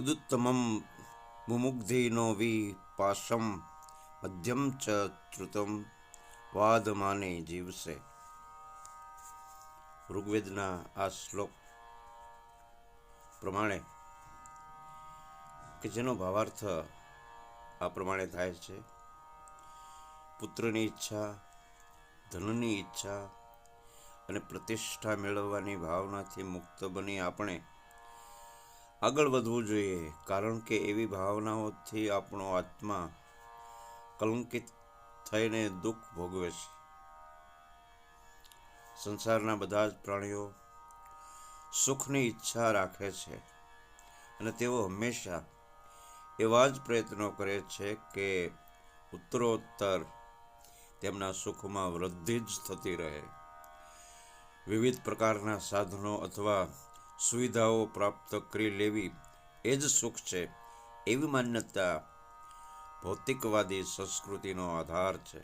ઉદુત્તમમ મુમુગ્ધિનો વી પાશમ મધ્યમ ચ શ્રુતમ વાદમાને જીવશે ઋગ્વેદના આ શ્લોક પ્રમાણે કે જેનો ભાવાર્થ આ પ્રમાણે થાય છે, પુત્રની ઈચ્છા, ધનની ઈચ્છા અને પ્રતિષ્ઠા મેળવવાની ભાવનાથી મુક્ત બની આપણે આગળ વધવું જોઈએ, કારણ કે એવી ભાવનાઓથી આપણો આત્મા કલંકિત થઈને દુઃખ ભોગવે છે. સંસારના બધા જ પ્રાણીઓ સુખની ઈચ્છા રાખે છે અને તેઓ હંમેશા એવા જ પ્રયત્નો કરે છે કે ઉત્તરોત્તર તેમના સુખમાં વૃદ્ધિ જ થતી રહે. વિવિધ પ્રકારના સાધનો અથવા સુવિધાઓ પ્રાપ્ત કરી લેવી એ જ સુખ છે. એવી માન્યતા ભૌતિકવાદી સંસ્કૃતિનો આધાર છે.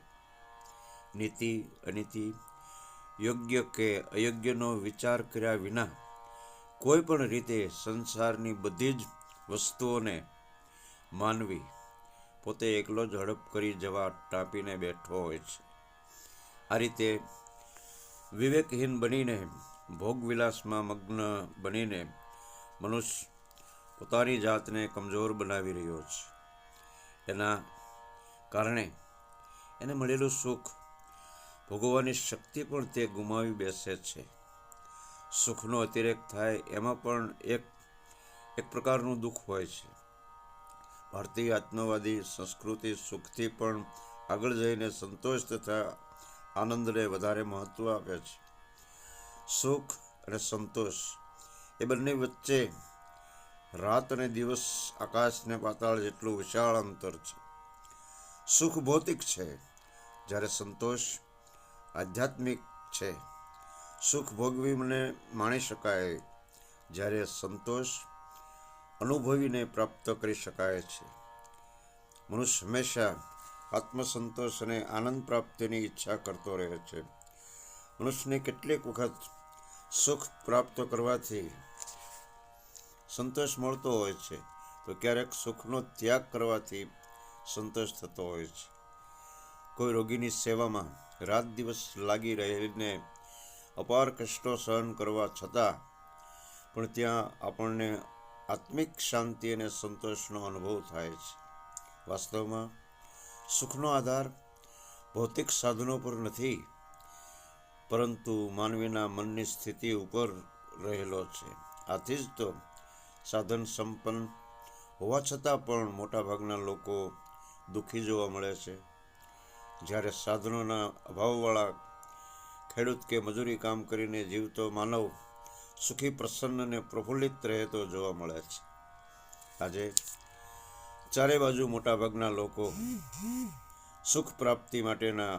નીતિ, અનીતિ, યોગ્ય કે અયોગ્યનો વિચાર કર્યા વિના કોઈ પણ રીતે સંસારની બધી જ વસ્તુઓને માનવી પોતે એકલો જ હડપ કરી જવા ટાંપીને બેઠો હોય છે. આ રીતે વિવેકહીન બનીને ભોગવિલાસમાં મગ્ન બનીને મનુષ્ય પોતાની જાતને કમજોર બનાવી રહ્યો છે. એના કારણે એને મળેલું સુખ ભોગવવાની શક્તિ પણ તે ગુમાવી બેસે છે. સુખનો અતિરેક થાય એમાં પણ એક એક પ્રકારનું દુઃખ હોય છે. ભારતીય આત્મવાદી સંસ્કૃતિ સુખથી પણ આગળ જઈને સંતોષ તથા આનંદને વધારે મહત્ત્વ આપે છે. સુખ અને સંતોષ. એ બંને વચ્ચે રાત અને દિવસ આકાશને પાતાળ જેટલું વિશાળ અંતર છે. સુખ ભૌતિક છે, જ્યારે સંતોષ આધ્યાત્મિક છે. સુખ ભોગવી મને માણી શકાય, જ્યારે સંતોષ અનુભવીને પ્રાપ્ત કરી શકાય છે. મનુષ્ય હંમેશા આત્મસંતોષ અને આનંદ પ્રાપ્તિની ઈચ્છા કરતો રહે છે. મનુષ્યને કેટલીક વખત સુખ પ્રાપ્ત કરવાથી સંતોષ મળતો હોય છે. તો ક્યારેક સુખનો ત્યાગ કરવાથી સંતોષ થતો હોય છે. કોઈ રોગીની સેવામાં રાત દિવસ લાગી રહીને અપાર કષ્ટો સહન કરવા છતાં પણ ત્યાં આપણને આત્મિક શાંતિ અને સંતોષનો અનુભવ થાય છે. વાસ્તવમાં સુખનો આધાર ભૌતિક સાધનો પર નથી પરંતુ માનવીના મનની સ્થિતિ ઉપર રહેલો છે. આથી જ તો સાધન સંપન્ન હોવા છતાં પણ મોટાભાગના લોકો દુઃખી જોવા મળે છે. જ્યારે સાધનોના અભાવવાળા ખેડૂત કે મજૂરી કામ કરીને જીવતો માનવ સુખી, પ્રસન્ન અને પ્રફુલ્લિત રહેતો જોવા મળે છે. આજે ચારે બાજુ મોટાભાગના લોકો સુખ પ્રાપ્તિ માટેના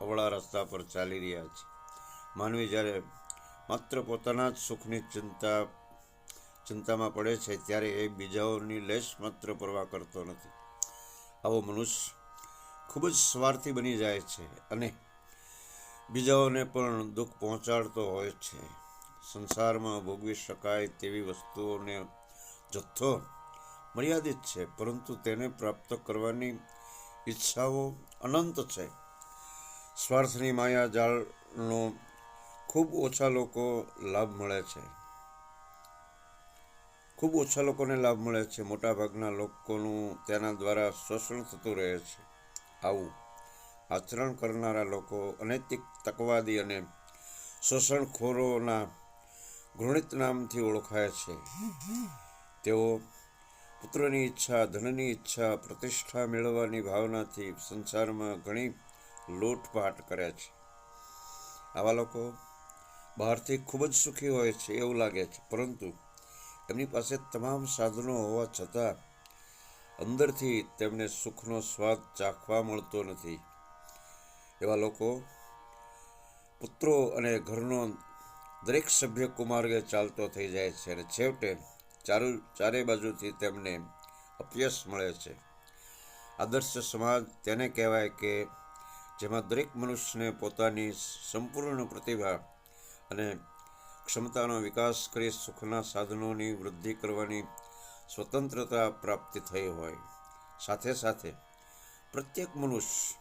અવળા રસ્તા પર ચાલી રહ્યા છે. માનવી જ્યારે માત્ર પોતાના જ સુખની ચિંતા, ચિંતામાં પડે છે, ત્યારે એ બીજાઓની લેશ માત્ર પરવા કરતો નથી. આવો મનુષ્ય ખૂબ જ સ્વાર્થી બની જાય છે અને બીજાઓને પણ દુઃખ પહોંચાડતો હોય છે. સંસારમાં ભોગવી શકાય તેવી વસ્તુઓને જથ્થો મર્યાદિત છે, પરંતુ તેને પ્રાપ્ત કરવાની ઈચ્છાઓ અનંત છે. સ્વાર્થની માયા જાળનો ખૂબ ઓછા લોકો લાભ મળે છે. ખૂબ ઓછા લોકોને લાભ મળે છે. મોટાભાગના લોકોનું તેના દ્વારા શોષણ થતું રહે છે. આવું આચરણ કરનારા લોકો અનૈતિક, તકવાદી અને શોષણખોરોના ઘૃણિત નામથી ઓળખાય છે. તેઓ પુત્રની ઈચ્છા, ધનની ઈચ્છા, પ્રતિષ્ઠા મેળવવાની ભાવનાથી સંસારમાં ઘણી લૂંટપાટ કરે છે. આવા લોકો બહારથી ખૂબ જ સુખી હોય છે એવું લાગે છે. પરંતુ એમની પાસે તમામ સાધનો હોવા છતાં અંદરથી તેમને સુખનો સ્વાદ ચાખવા મળતો નથી. એવા લોકો પુત્રો અને ઘરનો દરેક સભ્ય કુમાર્ગે ચાલતો થઈ જાય છે અને છેવટે ચારુ, ચારે બાજુથી તેમને અપયશ મળે છે. આદર્શ સમાજ તેને કહેવાય કે જેમાં દરેક મનુષ્યને પોતાની સંપૂર્ણ પ્રતિભા અને ક્ષમતાનો વિકાસ કરી સુખના સાધનોની વૃદ્ધિ કરવાની સ્વતંત્રતા પ્રાપ્તિ થઈ હોય. સાથે સાથે પ્રત્યેક મનુષ્ય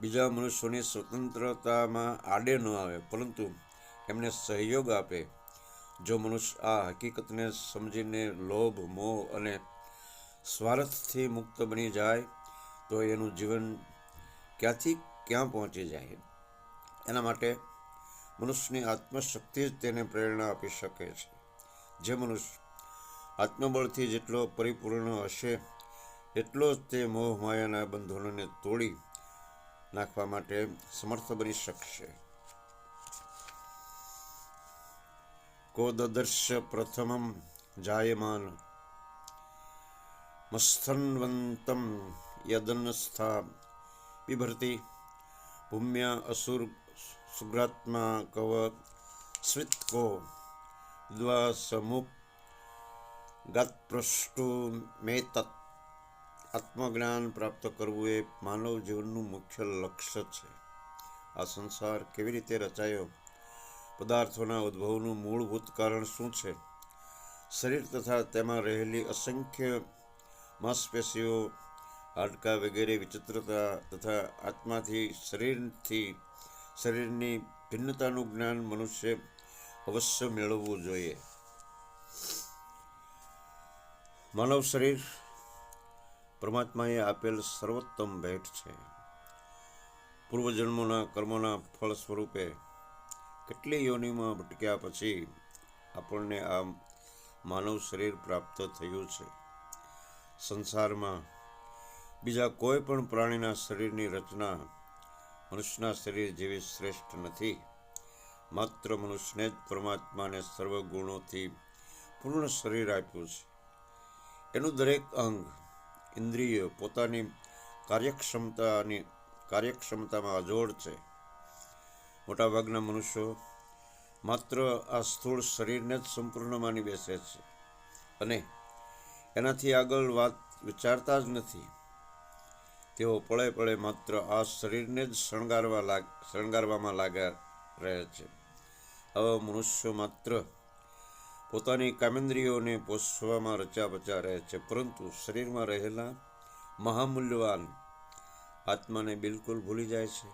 બીજા મનુષ્યોની સ્વતંત્રતામાં આડે ન આવે, પરંતુ એમને સહયોગ આપે. જો મનુષ્ય આ હકીકતને સમજીને લોભ, મોહ અને સ્વાર્થથી મુક્ત બની જાય, તો એનું જીવન ક્યાંથી ક્યાં પહોંચી જાય? એના માટે મનુષ્યની આત્મશક્તિ જ તેને પ્રેરણા આપી શકે છે. જે મનુષ્ય આત્મબળથી જેટલો પરિપૂર્ણ હશે, એટલો જ તે મોહ માયાના બંધનોને તોડી નાખવા માટે સમર્થ બની શકશે. કોદદર્શ પ્રથમમ જાયમાન મસ્થન્વંતમ યદનસ્થા બિભર્તિ ભૂમ્યા અસુર સુગ્રાત્મા કવ સ્વિત્કો દ્વા ગતપૃષ્ટુ ગાતપૃષ્ટુ મેં તત્ આત્મજ્ઞાન પ્રાપ્ત કરવું એ માનવ જીવનનું મુખ્ય લક્ષ્ય છે. આ સંસાર કેવી રીતે રચાયો? પદાર્થોના ઉદ્ભવનું મૂળભૂત કારણ શું છે? શરીર તથા તેમાં રહેલી અસંખ્ય માંસપેશીઓ હાડકાં વગેરે વિચિત્રતા તથા આત્માથી શરીરથી, શરીરની ભિન્નતાનું જ્ઞાન મનુષ્ય અવશ્ય મેળવવું જોઈએ. માનવ શરીર પરમાત્માએ આપેલ સર્વોત્તમ ભેટ છે. પૂર્વજન્મોના કર્મોના ફળ સ્વરૂપે કેટલી યોનિમાં ભટક્યા પછી આપણને આ માનવ શરીર પ્રાપ્ત થયું છે. સંસારમાં બીજા કોઈ પણ પ્રાણીના શરીરની રચના મનુષ્યના શરીર જેવી શ્રેષ્ઠ નથી. માત્ર મનુષ્યને જ પરમાત્માને સર્વ ગુણોથી પૂર્ણ શરીર આપ્યું છે. એનું દરેક અંગ, ઇન્દ્રિય પોતાની કાર્યક્ષમતાની કાર્યક્ષમતામાં અજોડ છે. મોટાભાગના મનુષ્યો માત્ર આ સ્થૂળ શરીરને જ સંપૂર્ણ માની બેસે છે અને એનાથી આગળ વાત વિચારતા જ નથી. તેઓ પળે પળે માત્ર આ શરીરને જ શણગારવા લાગ, શણગારવામાં લાગ્યા રહે છે. આવા મનુષ્યો માત્ર પોતાની કામેન્દ્રિયોને પોષવામાં રચ્યા બચ્યા રહે છે, પરંતુ શરીરમાં રહેલા મહામૂલ્યવાન આત્માને બિલકુલ ભૂલી જાય છે.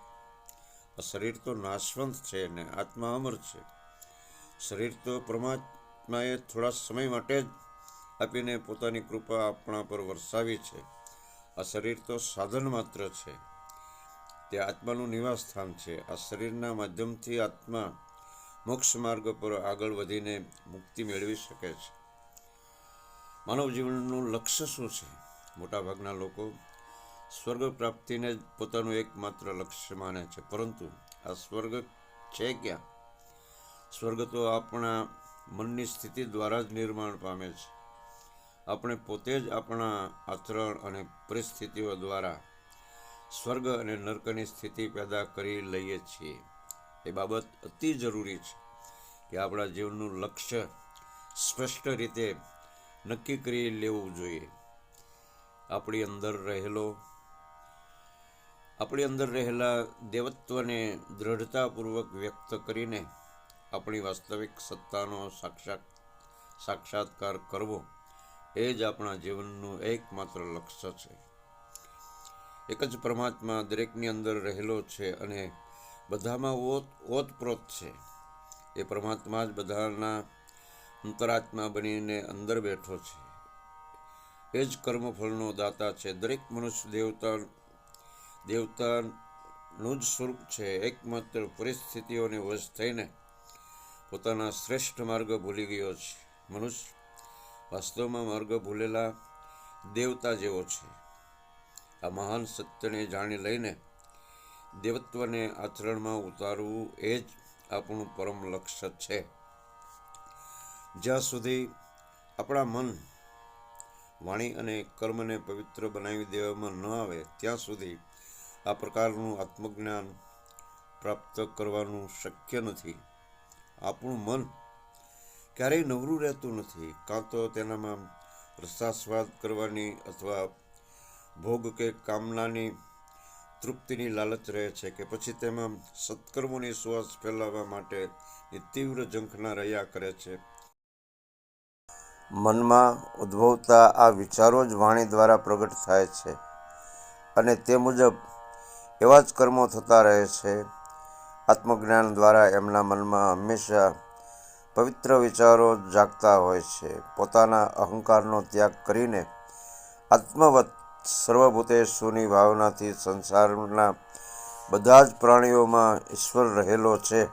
આ શરીર તો નાશવંત છે ને આત્મા અમર છે. શરીર તો પરમાત્માએ થોડા સમય માટે જ આપીને પોતાની કૃપા આપણા પર વરસાવી છે. આ શરીર તો સાધન માત્ર છે. તે આત્માનું નિવાસ સ્થાન છે. આ શરીરના માધ્યમથી આત્મા મોક્ષ માર્ગ પર આગળ વધીને મુક્તિ મેળવી શકે છે. માનવ જીવનનું લક્ષ્ય શું છે? મોટાભાગના લોકો સ્વર્ગ પ્રાપ્તિને જ પોતાનું એકમાત્ર લક્ષ્ય માને છે. પરંતુ આ સ્વર્ગ છે ક્યાં? સ્વર્ગ તો આપણા મનની સ્થિતિ દ્વારા જ નિર્માણ પામે છે. આપણે પોતે જ આપણા આચરણ અને પરિસ્થિતિઓ દ્વારા સ્વર્ગ અને નર્કની સ્થિતિ પેદા કરી લઈએ છીએ. એ બાબત અતિ જરૂરી છે કે આપણા જીવનનું લક્ષ્ય સ્પષ્ટ રીતે નક્કી કરી લેવું જોઈએ. આપણી અંદર રહેલો, આપણી અંદર રહેલા દેવત્વને દ્રઢતાપૂર્વક વ્યક્ત કરીને આપણી વાસ્તવિક સત્તાનો સાક્ષાત, સાક્ષાત્કાર કરવો એ જ આપણા જીવનનું એકમાત્ર લક્ષ્ય છે. એક જ પરમાત્મા દરેકની અંદર રહેલો છે અને બધામાં ઓત, ઓતપ્રોત છે. એ પરમાત્મા જ બધાના અંતરાત્મા બનીને અંદર બેઠો છે. એ જ કર્મફળનો દાતા છે. દરેક મનુષ્ય દેવતા, દેવતાનું જ સ્વરૂપ છે. એકમાત્ર પરિસ્થિતિઓને વશ થઈને પોતાના શ્રેષ્ઠ માર્ગ ભૂલી ગયો છે. મનુષ્ય વાસ્તવમાં માર્ગ ભૂલેલા દેવતા જેવો છે. આ મહાન સત્યને જાણી લઈને દેવત્વને આચરણમાં ઉતારવું એ જ આપણું પરમ લક્ષ્ય છે. જ્યાં સુધી આપણા મન વાણી અને કર્મને પવિત્ર બનાવી દેવામાં ન આવે, ત્યાં સુધી આ પ્રકારનું આત્મજ્ઞાન પ્રાપ્ત કરવાનું શક્ય નથી. આપણું મન ક્યારેય નવરું રહેતું નથી, કાં તો તેનામાં રસાસ્વાદ કરવાની અથવા ભોગ કે કામનાની તૃપ્તિની લાલચ રહે છે કે પછી તેમાં સત્કર્મોની શ્વાસ ફેલાવવા માટે તીવ્ર ઝંખના રહ્યા કરે છે. મનમાં ઉદ્ભવતા આ વિચારો જ વાણી દ્વારા પ્રગટ થાય છે અને તે મુજબ એવા જ કર્મો થતા રહે છે. આત્મજ્ઞાન દ્વારા એમના મનમાં હંમેશા પવિત્ર વિચારો જાગતા હોય છે. પોતાના અહંકારનો ત્યાગ કરીને આત્મવત સર્વભૂતેશ્વરની ભાવનાથી સંસારના બધા જ પ્રાણીઓમાં ઈશ્વર રહેલો છે.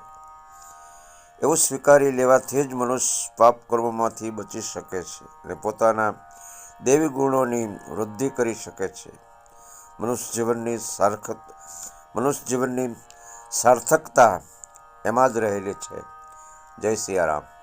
એવું સ્વીકારી લેવાથી જ મનુષ્ય પાપ કર્મોમાંથી બચી શકે છે અને પોતાના દેવી ગુણોની વૃદ્ધિ કરી શકે છે. મનુષ્ય જીવનની સાર્થક, મનુષ્ય જીવનની સાર્થકતા એમાં જ રહેલી છે. જય સિયારામ.